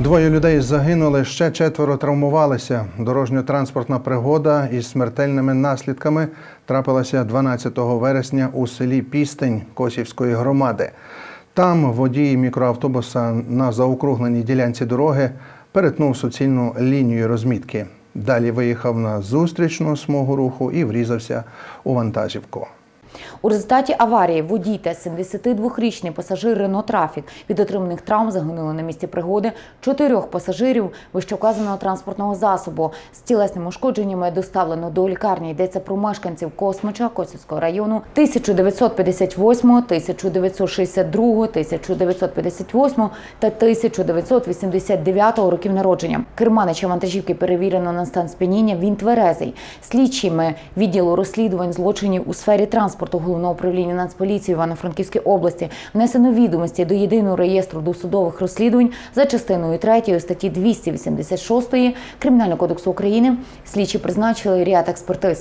Двоє людей загинули, ще четверо травмувалися. Дорожньо-транспортна пригода із смертельними наслідками трапилася 12 вересня у селі Пістень Косівської громади. Там водій мікроавтобуса на заокругленій ділянці дороги перетнув суцільну лінію розмітки. Далі виїхав на зустрічну смугу руху і врізався у вантажівку. У результаті аварії водій та 72-річний пасажир Рено Трафік від отриманих травм загинули на місці пригоди чотирьох пасажирів вищевказаного транспортного засобу. З тілесними ушкодженнями доставлено до лікарні. Йдеться про мешканців Космича Косівського району 1958, 1962, 1958 та 1989 років народження. Керманича вантажівки перевірено на стан сп'яніння. Він тверезий. Слідчими відділу розслідувань злочинів у сфері транспорту головного управління Нацполіції Івано-Франківської області внесено відомості до єдиного реєстру досудових розслідувань за частиною 3 статті 286 Кримінального кодексу України. Слідчі призначили ряд експертиз.